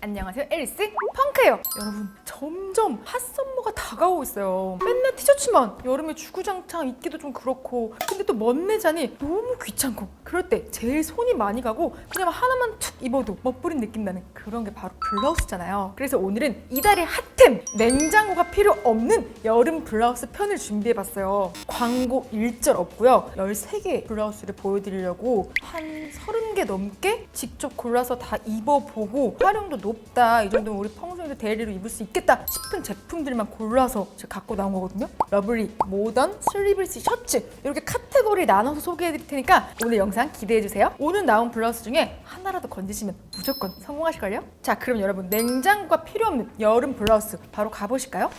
안녕하세요 앨리스 펑크예요. 여러분 점점 핫썸머가 다가오고 있어요. 맨날 티셔츠만 여름에 주구장창 입기도 좀 그렇고 근데 또 멋내자니 너무 귀찮고 그럴 때 제일 손이 많이 가고 그냥 하나만 툭 입어도 멋부린 느낌 나는 그런 게 바로 블라우스잖아요. 그래서 오늘은 이달의 핫템 냉장고가 필요 없는 여름 블라우스 편을 준비해봤어요. 광고 일절 없고요. 13개 블라우스를 보여드리려고 한 30개 넘게 직접 골라서 다 입어보고 활용도 높다. 이 정도면 우리 평소에도 데일리로 입을 수 있겠다 싶은 제품들만 골라서 제가 갖고 나온 거거든요. 러블리, 모던, 슬리브리스 셔츠 이렇게 카테고리 나눠서 소개해드릴 테니까 오늘 영상 기대해주세요 오늘 나온 블라우스 중에 하나라도 건지시면 무조건 성공하실걸요? 자 그럼 여러분 냉장고가 필요 없는 여름 블라우스 바로 가보실까요?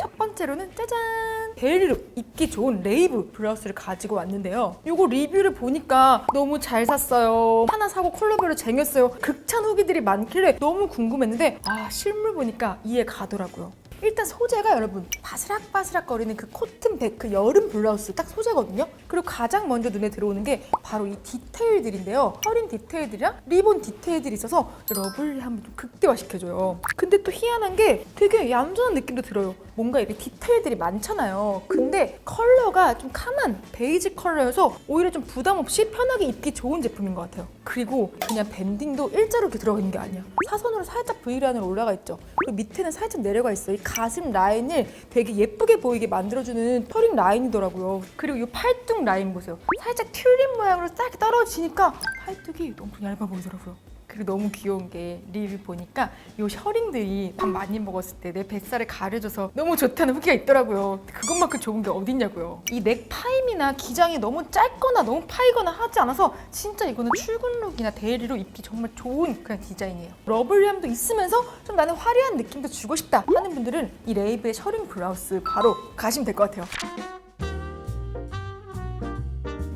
첫 번째로는 짜잔! 데일리로 입기 좋은 레이브 블라우스를 가지고 왔는데요. 이거 리뷰를 보니까 너무 잘 샀어요. 하나 사고 컬러별로 쟁였어요. 극찬 후기들이 많길래 너무 궁금했는데 아 실물 보니까 이해 가더라고요. 일단 소재가 여러분 바스락바스락 거리는 그 코튼 베크 여름 블라우스 딱 소재거든요. 그리고 가장 먼저 눈에 들어오는 게 바로 이 디테일들인데요. 허린 디테일들이랑 리본 디테일들이 있어서 러블리함을 좀 극대화시켜줘요. 근데 또 희한한 게 되게 얌전한 느낌도 들어요. 뭔가 이렇게 디테일들이 많잖아요. 근데 컬러가 좀 카만 베이지 컬러여서 오히려 좀 부담 없이 편하게 입기 좋은 제품인 것 같아요. 그리고 그냥 밴딩도 일자로 이렇게 들어가 있는 게 아니야. 사선으로 살짝 V라인으로 올라가 있죠. 그리고 밑에는 살짝 내려가 있어요. 이 가슴 라인을 되게 예쁘게 보이게 만들어주는 펄링 라인이더라고요. 그리고 이 팔뚝 라인 보세요. 살짝 튤립 모양으로 딱 떨어지니까 팔뚝이 너무 얇아 보이더라고요. 그리고 너무 귀여운 게 리뷰 보니까 요 셔링들이 밥 많이 먹었을 때 내 뱃살을 가려줘서 너무 좋다는 후기가 있더라고요. 그것만큼 좋은 게 어딨냐고요. 이 넥 파임이나 기장이 너무 짧거나 너무 파이거나 하지 않아서 진짜 이거는 출근룩이나 데일리로 입기 정말 좋은 그런 디자인이에요. 러블리함도 있으면서 좀 나는 화려한 느낌도 주고 싶다 하는 분들은 이 레이브의 셔링 블라우스 바로 가시면 될 것 같아요.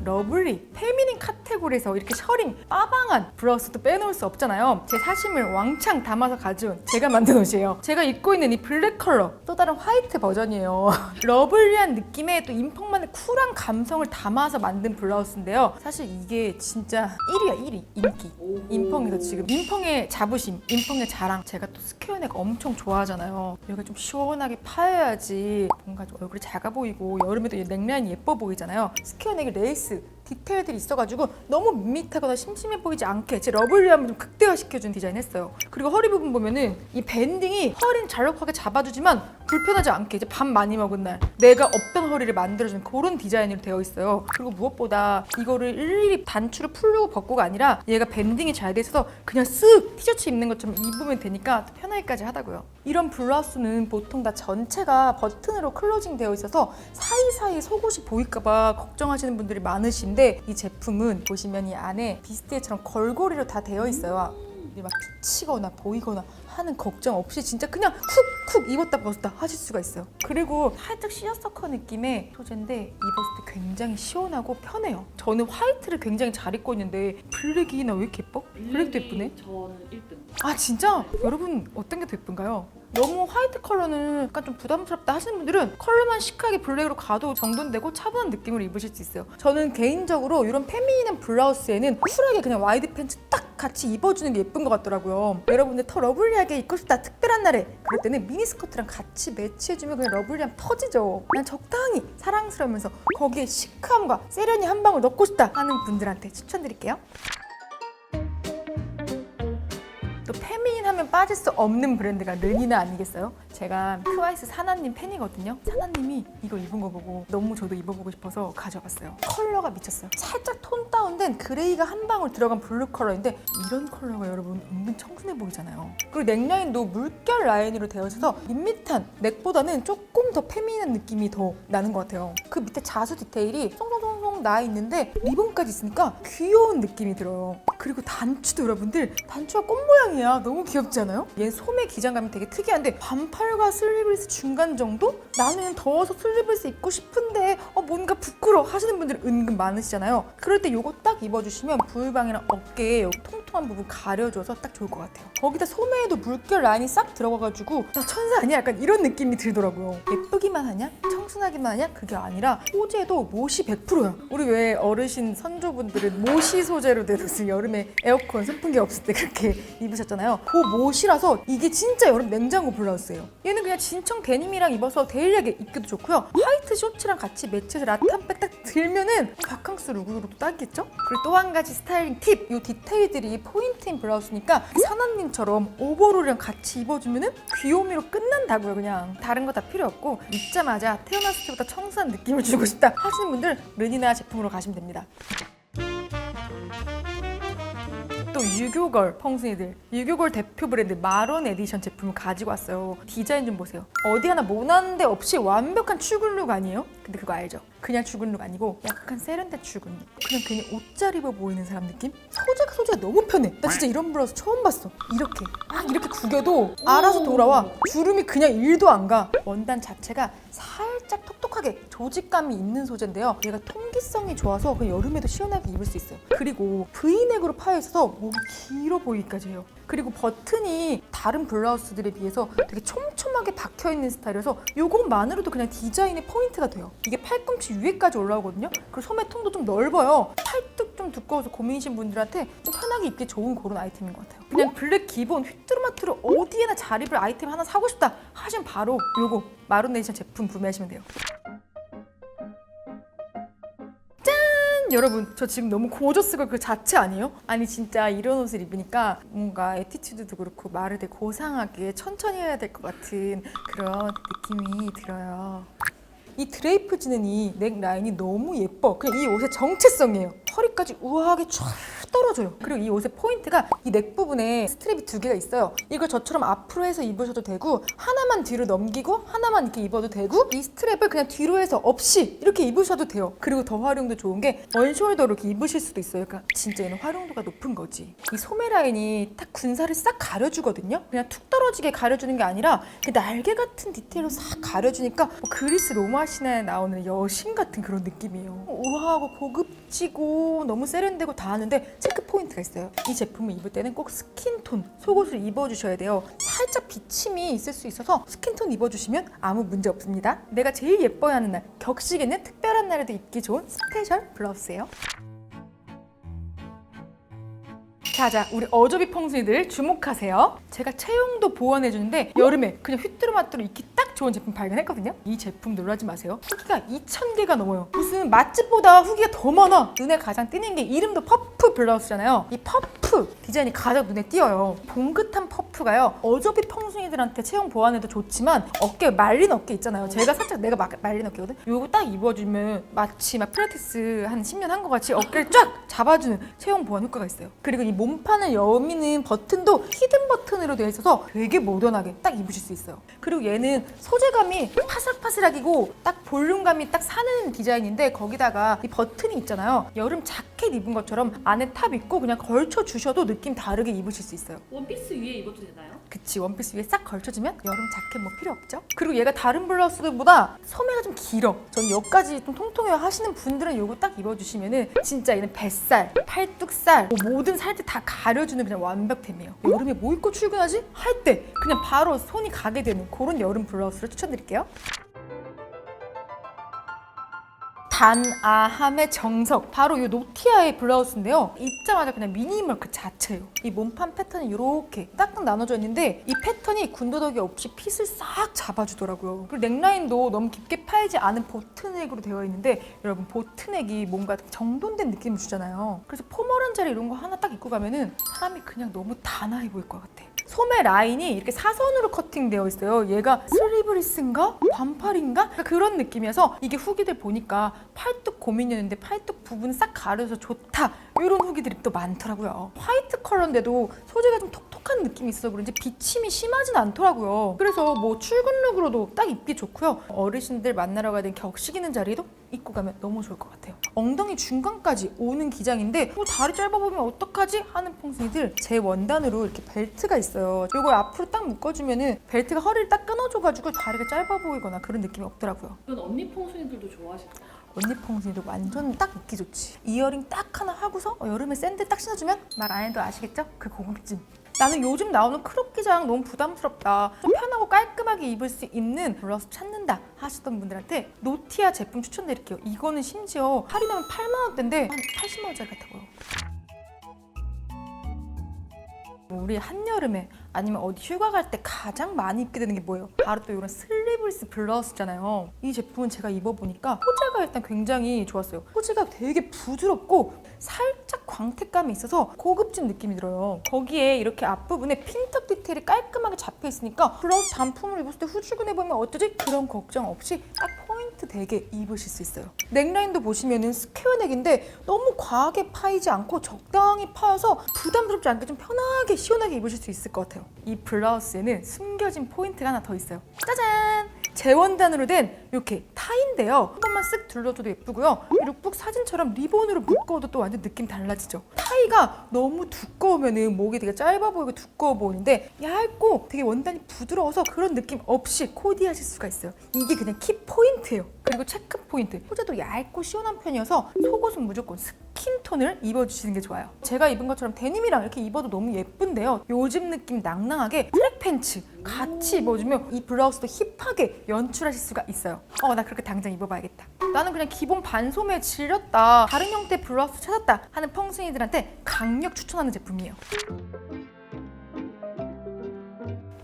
러블리 페미닌 카테고리에서 이렇게 셔링 빠방한 블라우스도 빼놓을 수 없잖아요. 제 사심을 왕창 담아서 가져온 제가 만든 옷이에요. 제가 입고 있는 이 블랙 컬러 또 다른 화이트 버전이에요. 러블리한 느낌의 또 인펑만의 쿨한 감성을 담아서 만든 블라우스인데요. 사실 이게 진짜 1위야 1위. 인기. 인펑에서 지금 인펑의 자부심 인펑의 자랑. 제가 또 스퀘어넥 엄청 좋아하잖아요. 여기가 좀 시원하게 파여야지 뭔가 좀 얼굴이 작아 보이고 여름에도 이 넥라인이 예뻐 보이잖아요. 스퀘어넥이 레이스 디테일들이 있어가지고 너무 밋밋하거나 심심해 보이지 않게 제 러블리함을 좀 극대화시켜준 디자인 했어요. 그리고 허리 부분 보면은 이 밴딩이 허리는 잘록하게 잡아주지만 불편하지 않게 이제 밥 많이 먹은 날 내가 없던 허리를 만들어주는 그런 디자인으로 되어 있어요. 그리고 무엇보다 이거를 일일이 단추를 풀고 벗고가 아니라 얘가 밴딩이 잘 돼 있어서 그냥 쓱 티셔츠 입는 것처럼 입으면 되니까 또 편하기까지 하다고요. 이런 블라우스는 보통 다 전체가 버튼으로 클로징 되어 있어서 사이사이 속옷이 보일까봐 걱정하시는 분들이 많으신데 이 제품은 보시면 이 안에 비스트처럼 걸고리로 다 되어 있어요. 이게 막 비치거나 보이거나 하는 걱정 없이 진짜 그냥 쿡쿡 입었다 벗었다 하실 수가 있어요. 그리고 살짝 시어서커 느낌의 소재인데 입었을 때 굉장히 시원하고 편해요. 저는 화이트를 굉장히 잘 입고 있는데 블랙이 나 왜 이렇게 예뻐? 블랙도 예쁘네. 저는 1등. 아 진짜? 여러분 어떤 게 더 예쁜가요? 너무 화이트 컬러는 약간 좀 부담스럽다 하시는 분들은 컬러만 시크하게 블랙으로 가도 정돈되고 차분한 느낌으로 입으실 수 있어요. 저는 개인적으로 이런 페미닌한 블라우스에는 쿨하게 그냥 와이드 팬츠 딱 같이 입어주는 게 예쁜 것 같더라고요. 여러분들 더 러블리하게 입고 싶다 특별한 날에 그럴 때는 미니스커트랑 같이 매치해주면 그냥 러블리함 터지죠. 그냥 적당히 사랑스러우면서 거기에 시크함과 세련이 한 방울 넣고 싶다 하는 분들한테 추천드릴게요. 또 페미닌 하면 빠질 수 없는 브랜드가 르니나 아니겠어요? 제가 트와이스 사나님 팬이거든요. 사나님이 이거 입은 거 보고 너무 저도 입어보고 싶어서 가져봤어요. 컬러가 미쳤어요. 살짝 톤 다운된 그레이가 한 방울 들어간 블루 컬러인데 이런 컬러가 여러분 은근 청순해 보이잖아요. 그리고 넥라인도 물결 라인으로 되어 있어서 밋밋한 넥보다는 조금 더 페미닌한 느낌이 더 나는 것 같아요. 그 밑에 자수 디테일이 송송송 송나 있는데 리본까지 있으니까 귀여운 느낌이 들어요. 그리고 단추도 여러분들 단추가 꽃 모양이야. 너무 귀엽지 않아요? 얘 소매 기장감이 되게 특이한데 반팔과 슬리브리스 중간 정도? 나는 더워서 슬리브리스 입고 싶은데 어, 뭔가 부끄러워 하시는 분들 은근 많으시잖아요. 그럴 때 요거 딱 입어주시면 부유방이랑 어깨에 통통한 부분 가려줘서 딱 좋을 것 같아요. 거기다 소매에도 물결 라인이 싹 들어가가지고 나 천사 아니야? 약간 이런 느낌이 들더라고요. 예쁘기만 하냐? 청순하기만 하냐? 그게 아니라 소재도 못이 100%야. 우리 왜 어르신 선조분들은 모시 소재로 된 옷을 여름 여름에 에어컨 선풍기 없을 때 그렇게 입으셨잖아요. 그 못이라서 이게 진짜 여름 냉장고 블라우스예요. 얘는 그냥 진청 데님이랑 입어서 데일리하게 입기도 좋고요. 화이트 쇼츠랑 같이 매치해서 라탄백 딱 들면은 바캉스 룩으로도 딱이겠죠? 그리고 또 한 가지 스타일링 팁! 이 디테일들이 포인트인 블라우스니까 사나님처럼 오버롤이랑 같이 입어주면은 귀요미로 끝난다고요 그냥 다른 거 다 필요 없고 입자마자 태어났을 때보다 청순한 느낌을 주고 싶다 하시는 분들 르니나 제품으로 가시면 됩니다. 또 유교걸 펑순이들 유교걸 대표 브랜드 마론 에디션 제품을 가지고 왔어요 디자인 좀 보세요 어디 하나 모난데 없이 완벽한 출근룩 아니에요? 근데 그거 알죠? 그냥 출근룩 아니고 약간 세련된 출근룩 그냥 괜히 옷 잘 입어 보이는 사람 느낌? 소재가 소재가 너무 편해 나 진짜 이런 블라우스 처음 봤어 이렇게 막 이렇게 구겨도 알아서 돌아와 주름이 그냥 1도 안가 원단 자체가 살 짝 톡톡하게 조직감이 있는 소재인데요 얘가 통기성이 좋아서 그냥 여름에도 시원하게 입을 수 있어요 그리고 V넥으로 파여 있어서 목이 길어 보이기까지 해요 그리고 버튼이 다른 블라우스들에 비해서 되게 촘촘하게 박혀 있는 스타일이어서 이것만으로도 그냥 디자인의 포인트가 돼요. 이게 팔꿈치 위에까지 올라오거든요. 그리고 소매 통도 좀 넓어요. 팔뚝 좀 두꺼워서 고민이신 분들한테 좀 편하게 입기 좋은 그런 아이템인 것 같아요. 그냥 블랙 기본 휘뚜루마뚜루 어디에나 잘 입을 아이템 하나 사고 싶다 하시면 바로 요거 마룬네이션 제품 구매하시면 돼요. 여러분 저 지금 너무 고저스걸 그 자체 아니에요? 아니 진짜 이런 옷을 입으니까 뭔가 에티튜드도 그렇고 말을 되게 고상하게 천천히 해야 될 것 같은 그런 느낌이 들어요 이 드레이프 지는 이 넥 라인이 너무 예뻐 그냥 이 옷의 정체성이에요 허리까지 우아하게 쫙 떨어져요. 그리고 이 옷의 포인트가 이 넥 부분에 스트랩이 두 개가 있어요. 이걸 저처럼 앞으로 해서 입으셔도 되고 하나만 뒤로 넘기고 하나만 이렇게 입어도 되고 이 스트랩을 그냥 뒤로 해서 없이 이렇게 입으셔도 돼요. 그리고 더 활용도 좋은 게 원숄더로 이렇게 입으실 수도 있어요. 그러니까 진짜 얘는 활용도가 높은 거지. 이 소매 라인이 딱 군살을 싹 가려주거든요. 그냥 툭 떨어지게 가려주는 게 아니라 그 날개 같은 디테일로 싹 가려주니까 뭐 그리스 로마 신화에 나오는 여신 같은 그런 느낌이에요. 우아하고 고급지고 너무 세련되고 다 하는데 체크 포인트가 있어요. 이 제품을 입을 때는 꼭 스킨톤 속옷을 입어주셔야 돼요. 살짝 비침이 있을 수 있어서 스킨톤 입어주시면 아무 문제 없습니다. 내가 제일 예뻐하는 날 격식에는 특별한 날에도 입기 좋은 스페셜 블라우스예요. 자자 우리 어저비 펑순이들 주목하세요. 제가 체형도 보완해주는데 여름에 그냥 휘뚜루마뚜루 입기 딱 좋은 제품 발견했거든요. 이 제품 놀라지 마세요. 후기가 2,000개가 넘어요. 무슨 맛집보다 후기가 더 많아. 눈에 가장 띄는 게 이름도 퍼프 블라우스잖아요. 이 퍼프 디자인이 가장 눈에 띄어요. 봉긋한 퍼프가요. 어저비 펑순이들한테 체형 보완에도 좋지만 어깨 말린 어깨 있잖아요. 제가 살짝 내가 막 말린 어깨거든? 요거 딱 입어주면 마치 막 필라테스 한 10년 한것 같이 어깨를 쫙 잡아주는 체형 보완 효과가 있어요. 그리고 이 몸판을 여미는 버튼도 히든 버튼으로 되어 있어서 되게 모던하게 딱 입으실 수 있어요. 그리고 얘는 소재감이 파슬파슬하기고 딱 볼륨감이 딱 사는 디자인인데 거기다가 이 버튼이 있잖아요. 여름 자켓 입은 것처럼 안에 탑 있고 그냥 걸쳐 주셔도 느낌 다르게 입으실 수 있어요. 원피스 위에 입어도 되나요? 그치 원피스 위에 싹 걸쳐주면 여름 자켓 뭐 필요 없죠? 그리고 얘가 다른 블라우스들보다 소매가 좀 길어 전 여기까지 좀 통통해요 하시는 분들은 요거 딱 입어주시면은 진짜 얘는 뱃살, 팔뚝살 뭐 모든 살들 다 가려주는 그냥 완벽템이에요 여름에 뭐 입고 출근하지? 할 때 그냥 바로 손이 가게 되는 그런 여름 블라우스를 추천드릴게요 단아함의 정석 바로 이 노티아의 블라우스인데요. 입자마자 그냥 미니멀 그 자체예요. 이 몸판 패턴이 이렇게 딱딱 나눠져 있는데 이 패턴이 군더더기 없이 핏을 싹 잡아주더라고요. 그리고 넥라인도 너무 깊게 파이지 않은 보트넥으로 되어 있는데 여러분 보트넥이 뭔가 정돈된 느낌을 주잖아요. 그래서 포멀한 자리 이런 거 하나 딱 입고 가면은 사람이 그냥 너무 단아해 보일 것 같아 소매 라인이 이렇게 사선으로 커팅되어 있어요. 얘가 슬리브리스인가? 반팔인가? 그런 느낌이어서 이게 후기들 보니까 팔뚝 고민이었는데 팔뚝 부분 싹 가려서 좋다. 이런 후기들이 또 많더라고요. 화이트 컬러인데도 소재가 좀 톡 톡한 느낌이 있어서 그런지 비침이 심하진 않더라고요. 그래서 뭐 출근룩으로도 딱 입기 좋고요. 어르신들 만나러 가야 되는 격식 있는 자리에도 입고 가면 너무 좋을 것 같아요. 엉덩이 중간까지 오는 기장인데 뭐 다리 짧아 보면 어떡하지? 하는 퐁순이들 제 원단으로 이렇게 벨트가 있어요. 이걸 앞으로 딱 묶어주면은 벨트가 허리를 딱 끊어줘가지고 다리가 짧아 보이거나 그런 느낌이 없더라고요. 이건 언니 퐁순이들도 좋아하실까요? 언니 퐁순이도 완전 딱 입기 좋지. 이어링 딱 하나 하고서 어, 여름에 샌들 딱 신어주면 말 안 해도 아시겠죠? 그 고급짐. 나는 요즘 나오는 크롭 기장 너무 부담스럽다. 좀 편하고 깔끔하게 입을 수 있는 블라우스 찾는다 하시던 분들한테 노티아 제품 추천드릴게요. 이거는 심지어 할인하면 8만 원대인데 한 80만 원짜리 보여. 우리 한여름에 아니면 어디 휴가 갈 때 가장 많이 입게 되는 게 뭐예요? 바로 또 이런 슬리브리스 블라우스잖아요. 이 제품은 제가 입어보니까 소재가 일단 굉장히 좋았어요. 소재가 되게 부드럽고 살짝 광택감이 있어서 고급진 느낌이 들어요. 거기에 이렇게 앞부분에 핀턱 디테일이 깔끔하게 잡혀 있으니까 블라우스 단품을 입었을 때 후줄근해 보면 어쩌지? 그런 걱정 없이 딱 포인트 되게 입으실 수 있어요. 넥라인도 보시면은 스퀘어 넥인데 너무 과하게 파이지 않고 적당히 파여서 부담스럽지 않게 좀 편하게 시원하게 입으실 수 있을 것 같아요. 이 블라우스에는 숨겨진 포인트가 하나 더 있어요. 짜잔! 재원단으로 된 이렇게 타인데요. 한 번만 쓱 둘러줘도 예쁘고요. 이 룩북 사진처럼 리본으로 묶어도 또 완전 느낌 달라지죠. 타이가 너무 두꺼우면은 목이 되게 짧아 보이고 두꺼워 보이는데 얇고 되게 원단이 부드러워서 그런 느낌 없이 코디하실 수가 있어요. 이게 그냥 키 포인트예요. 그리고 체크 포인트. 소재도 얇고 시원한 편이어서 속옷은 무조건 스 킨 톤을 입어주시는 게 좋아요. 제가 입은 것처럼 데님이랑 이렇게 입어도 너무 예쁜데요. 요즘 느낌 낭낭하게 트랙 팬츠 같이 입어주면 이 블라우스도 힙하게 연출하실 수가 있어요. 어, 나 그렇게 당장 입어봐야겠다. 나는 그냥 기본 반소매에 질렸다. 다른 형태 블라우스 찾았다 하는 펑순이들한테 강력 추천하는 제품이에요.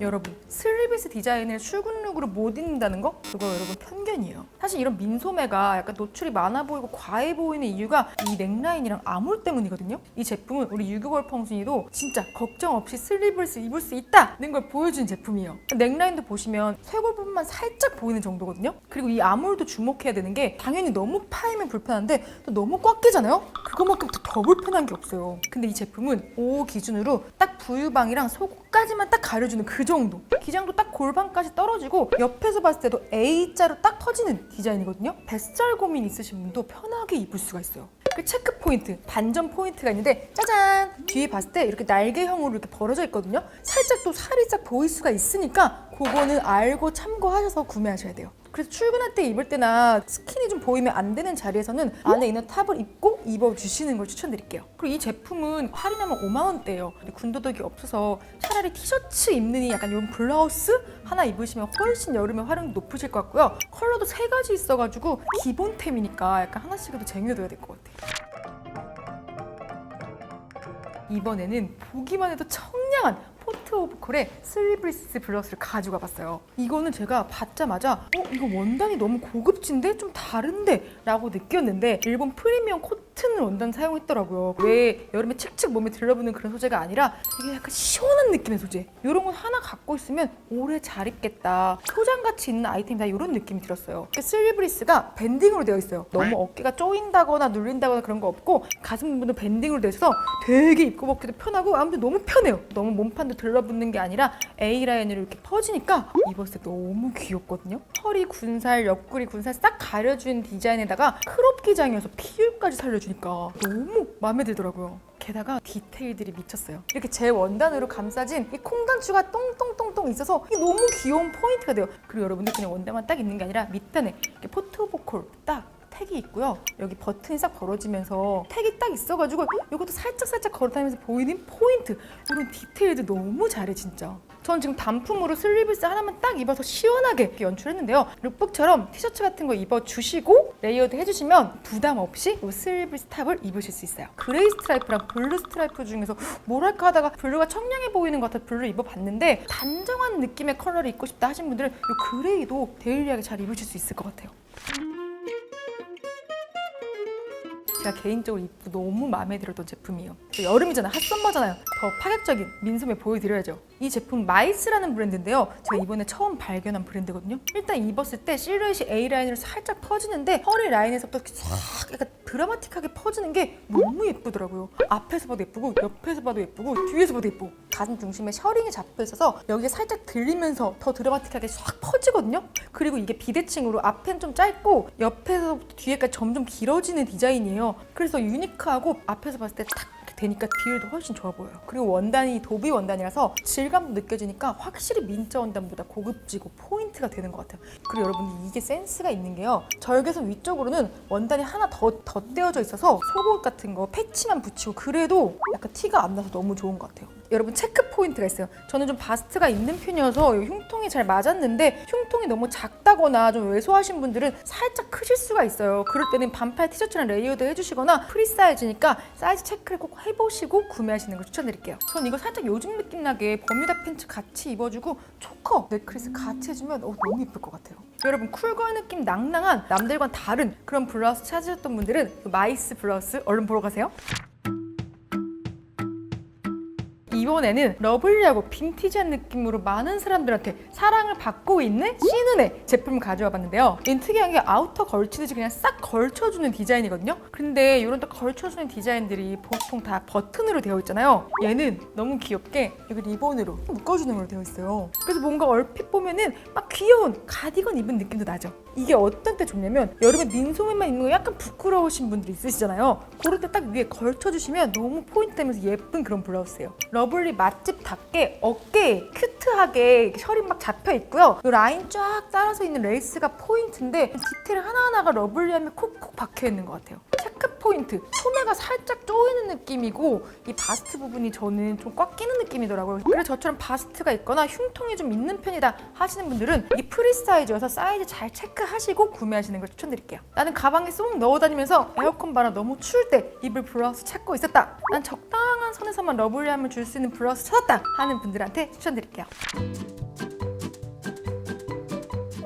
여러분 슬리브스 디자인을 출근룩으로 못 입는다는 거? 그거 여러분 편견이에요. 사실 이런 민소매가 약간 노출이 많아 보이고 과해 보이는 이유가 이 넥라인이랑 아몰 때문이거든요. 이 제품은 우리 유교걸 펑순이도 진짜 걱정 없이 슬리브스 입을 수 있다는 걸 보여준 제품이에요. 넥라인도 보시면 쇄골 부분만 살짝 보이는 정도거든요. 그리고 이 아몰도 주목해야 되는 게 당연히 너무 파이면 불편한데 또 너무 꽉 끼잖아요. 그거만큼 더, 더 불편한 게 없어요. 근데 이 제품은 O 기준으로 딱 부유방이랑 속까지만 딱 가려주는 그 정도. 기장도 딱 골반까지 떨어지고 옆에서 봤을 때도 A자로 딱 퍼지는 디자인이거든요. 뱃살 고민 있으신 분도 편하게 입을 수가 있어요. 그 체크 포인트, 반전 포인트가 있는데 짜잔! 뒤에 봤을 때 이렇게 날개형으로 이렇게 벌어져 있거든요. 살짝 또 살이 쫙 보일 수가 있으니까 그거는 알고 참고하셔서 구매하셔야 돼요. 그래서 출근할 때 입을 때나 스킨이 좀 보이면 안 되는 자리에서는 안에 있는 탑을 입고 입어주시는 걸 추천드릴게요. 그리고 이 제품은 할인하면 5만 원대예요. 군더더기 없어서 차라리 티셔츠 입느니 약간 이런 블라우스 하나 입으시면 훨씬 여름에 활용도 높으실 것 같고요. 컬러도 세 가지 있어가지고 기본템이니까 약간 하나씩이라도 쟁여둬야 될 것 같아요. 이번에는 보기만 해도 청량한 포트 오브 콜의 슬리브리스 블러스를 가져가 봤어요. 이거는 제가 받자마자 어 이거 원단이 너무 고급진데 좀 다른데 라고 느꼈는데 일본 프리미엄 코튼 원단 사용했더라고요. 왜 여름에 칙칙 몸에 들러붙는 그런 소재가 아니라 되게 약간 시원한 느낌의 소재. 이런 거 하나 갖고 있으면 오래 잘 입겠다. 소장같이 있는 아이템이다 이런 느낌이 들었어요. 슬리브리스가 밴딩으로 되어 있어요. 너무 어깨가 조인다거나 눌린다거나 그런 거 없고 가슴 부분도 밴딩으로 되어 있어서 되게 입고 벗기도 편하고 아무튼 너무 편해요. 너무 몸판도 들러붙는 게 아니라 A 라인으로 이렇게 퍼지니까 입었을 때 너무 귀엽거든요. 허리 군살, 옆구리 군살 싹 가려준 디자인에다가 크롭 기장이어서 피율까지 살려주니 까 너무 마음에 들더라고요. 게다가 디테일들이 미쳤어요. 이렇게 제 원단으로 감싸진 이 콩단추가 똥똥똥똥 있어서 이게 너무 귀여운 포인트가 돼요. 그리고 여러분들 그냥 원단만 딱 있는 게 아니라 밑단에 이렇게 포토보콜 딱 택이 있고요. 여기 버튼이 싹 벌어지면서 택이 딱 있어가지고 이것도 살짝 살짝 걸어다니면서 보이는 포인트 이런 디테일도 너무 잘해 진짜. 전 지금 단품으로 슬리브스 하나만 딱 입어서 시원하게 연출했는데요. 룩북처럼 티셔츠 같은 거 입어주시고 레이어드 해주시면 부담 없이 이 슬리브스 탑을 입으실 수 있어요. 그레이 스트라이프랑 블루 스트라이프 중에서 뭐랄까 하다가 블루가 청량해 보이는 것 같아서 블루 입어봤는데 단정한 느낌의 컬러를 입고 싶다 하신 분들은 이 그레이도 데일리하게 잘 입으실 수 있을 것 같아요. 제가 개인적으로 입고 너무 마음에 들었던 제품이에요. 또 여름이잖아요. 핫썸머잖아요. 더 파격적인 민소매 보여드려야죠. 이 제품 마이스라는 브랜드인데요. 제가 이번에 처음 발견한 브랜드거든요. 일단 입었을 때 실루엣이 A 라인으로 살짝 퍼지는데 허리 라인에서부터 싹 약간 드라마틱하게 퍼지는 게 너무 예쁘더라고요. 앞에서 봐도 예쁘고 옆에서 봐도 예쁘고 뒤에서 봐도 예쁘고 가슴 중심에 셔링이 잡혀 있어서 여기에 살짝 들리면서 더 드라마틱하게 싹 퍼지거든요. 그리고 이게 비대칭으로 앞엔 좀 짧고 옆에서 뒤에까지 점점 길어지는 디자인이에요. 그래서 유니크하고 앞에서 봤을 때 탁 되니까 비율도 훨씬 좋아 보여요. 그리고 원단이 도비 원단이라서 질감도 느껴지니까 확실히 민자 원단보다 고급지고 포인트가 되는 것 같아요. 그리고 여러분 이게 센스가 있는 게요. 절개선 위쪽으로는 원단이 하나 더 덧대어져 있어서 속옷 같은 거 패치만 붙이고 그래도 약간 티가 안 나서 너무 좋은 것 같아요. 여러분 체크 포인트가 있어요. 저는 좀 바스트가 있는 편이어서 이 흉통이 잘 맞았는데 흉통이 너무 작다거나 좀 왜소하신 분들은 살짝 크실 수가 있어요. 그럴 때는 반팔 티셔츠랑 레이어드 해주시거나 프리 사이즈니까 사이즈 체크를 꼭 해보시고 구매하시는 걸 추천드릴게요. 전 이거 살짝 요즘 느낌 나게 버뮤다 팬츠 같이 입어주고 초커 넥클리스 같이 해주면 어, 너무 예쁠 것 같아요. 여러분 쿨걸 느낌 낭낭한 남들과는 다른 그런 블라우스 찾으셨던 분들은 그 마이스 블라우스 얼른 보러 가세요. 이번에는 러블리하고 빈티지한 느낌으로 많은 사람들한테 사랑을 받고 있는 시눈의 제품을 가져와 봤는데요. 얘는 특이한 게 아우터 걸치듯이 그냥 싹 걸쳐주는 디자인이거든요. 근데 이런 딱 걸쳐주는 디자인들이 보통 다 버튼으로 되어 있잖아요. 얘는 너무 귀엽게 여기 리본으로 묶어주는 걸로 되어 있어요. 그래서 뭔가 얼핏 보면은 막 귀여운 가디건 입은 느낌도 나죠. 이게 어떤 때 좋냐면 여름에 민소매만 입는 거 약간 부끄러우신 분들이 있으시잖아요. 그럴 때 딱 위에 걸쳐주시면 너무 포인트 되면서 예쁜 그런 블라우스예요. 러블리 맛집답게 어깨에 큐트하게 셔리 막 잡혀 있고요. 이 라인 쫙 따라서 있는 레이스가 포인트인데 디테일 하나하나가 러블리함에 콕콕 박혀 있는 것 같아요. 체크 포인트. 소매가 살짝 조이는 느낌이고 이 바스트 부분이 저는 좀 꽉 끼는 느낌이더라고요. 그래서 저처럼 바스트가 있거나 흉통이 좀 있는 편이다 하시는 분들은 이 프리 사이즈여서 사이즈 잘 체크하시고 구매하시는 걸 추천드릴게요. 나는 가방에 쏙 넣어 다니면서 에어컨 바람 너무 추울 때 입을 블라우스 찾고 있었다. 난 적당한 선에서만 러블리함을 줄 수 있는 블라우스 찾았다 하는 분들한테 추천드릴게요.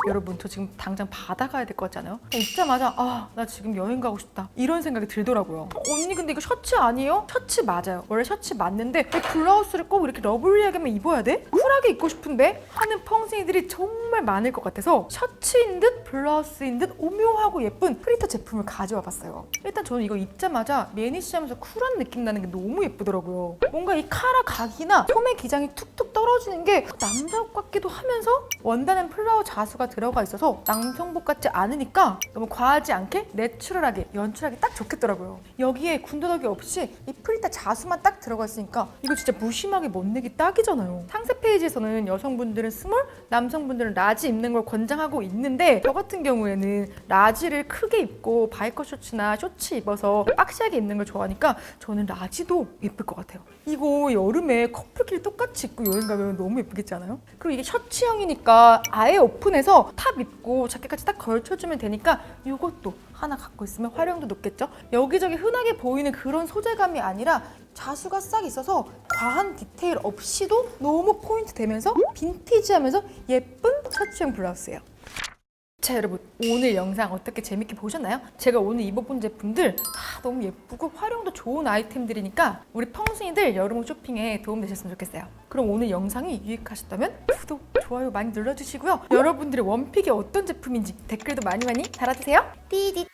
여러분 저 지금 당장 바다 가야 될 것 같지 않아요? 입자마자 아 나 지금 여행 가고 싶다 이런 생각이 들더라고요 어, 언니 근데 이거 셔츠 아니에요? 셔츠 맞아요 원래 셔츠 맞는데 왜 블라우스를 꼭 이렇게 러블리하게만 입어야 돼? 쿨하게 입고 싶은데? 하는 펑싱이들이 정말 많을 것 같아서 셔츠인 듯 블라우스인 듯 오묘하고 예쁜 프리터 제품을 가져와 봤어요 일단 저는 이거 입자마자 매니시하면서 쿨한 느낌 나는 게 너무 예쁘더라고요 뭔가 이 카라 각이나 소매 기장이 툭툭 떨어지는 게 남자 옷 같기도 하면서 원단은 플라워 자수가 들 어가 있어서 남성복 같지 않으니까 너무 과하지 않게 내추럴하게 연출하기 딱 좋겠더라고요. 여기에 군더더기 없이 이 프리타 자수만 딱 들어가 있으니까 이거 진짜 무심하게 멋내기 딱이잖아요. 상세 페이지에서는 여성분들은 스몰, 남성분들은 라지 입는 걸 권장하고 있는데 저 같은 경우에는 라지를 크게 입고 바이커 셔츠나 쇼츠 입어서 박시하게 입는 걸 좋아하니까 저는 라지도 예쁠 것 같아요. 이거 여름에 커플끼리 똑같이 입고 여행 가면 너무 예쁘겠지 않아요? 그리고 이게 셔츠형이니까 아예 오픈해서 탑 입고 자켓까지 딱 걸쳐주면 되니까 이것도 하나 갖고 있으면 활용도 높겠죠? 여기저기 흔하게 보이는 그런 소재감이 아니라 자수가 싹 있어서 과한 디테일 없이도 너무 포인트 되면서 빈티지하면서 예쁜 셔츠형 블라우스예요. 자 여러분 오늘 영상 어떻게 재밌게 보셨나요? 제가 오늘 입어본 제품들 다 너무 예쁘고 활용도 좋은 아이템들이니까 우리 펑순이들 여름 쇼핑에 도움되셨으면 좋겠어요. 그럼 오늘 영상이 유익하셨다면 구독, 좋아요 많이 눌러주시고요. 여러분들의 원픽이 어떤 제품인지 댓글도 많이 많이 달아주세요. 띠디